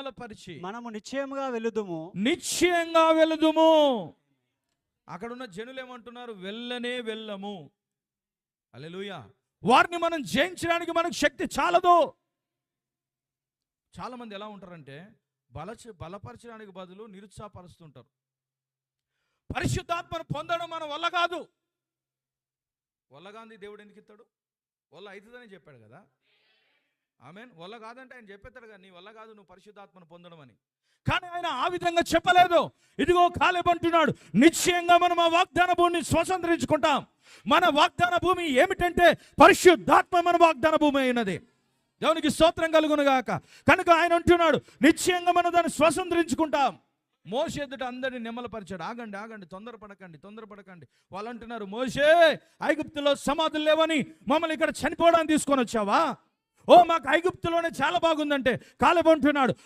నిమ్మలపరిచి మనము నిశ్చయముగా వెళుదుము నిశ్చయంగా వెళుదుము అక్కడ ఉన్న జనులు ఏమంటున్నారు? వెళ్ళనే వెళ్ళము. అలెలుయ వారిని మనం జయించడానికి మనకు శక్తి చాలదు. చాలా మంది ఎలా ఉంటారంటే బల బలపరచడానికి బదులు నిరుత్సాహపరుస్తుంటారు. పరిశుద్ధాత్మను పొందడం మన వల్ల కాదు. వల్లగాంధీ దేవుడు ఎందుకు ఇస్తాడు? వల్ల అవుతుందని చెప్పాడు కదా. ఆమె వల్ల కాదంటే ఆయన చెప్పేస్తాడు కదా నీ వల్ల కాదు నువ్వు పరిశుద్ధాత్మను పొందడం అని కానీ ఆయన ఆ విధంగా చెప్పలేదు. ఇదిగో కాలేబంటున్నాడు నిశ్చయంగా మనం ఆ వాగ్దాన భూమిని స్వతంత్రించుకుంటాం. మన వాగ్దాన భూమి ఏమిటంటే పరిశుద్ధాత్మ మన వాగ్దాన భూమి అయినది. దేవునికి స్తోత్రం కలుగునుగాక కనుక ఆయన అంటున్నాడు నిశ్చయంగా మనం దాన్ని స్వతంత్రించుకుంటాం. మోసే ఎదుట అందరిని నిమ్మలపరిచాడు ఆగండి ఆగండి తొందరపడకండి తొందరపడకండి. వాళ్ళు అంటున్నారు మోసే ఐగుప్తులో సమాధులు లేవని మమ్మల్ని ఇక్కడ చనిపోవడానికి తీసుకొని వచ్చావా? ఓ మాకు ఐగుప్తులోనే చాలా బాగుందంటే కాలబంటున్నాడు.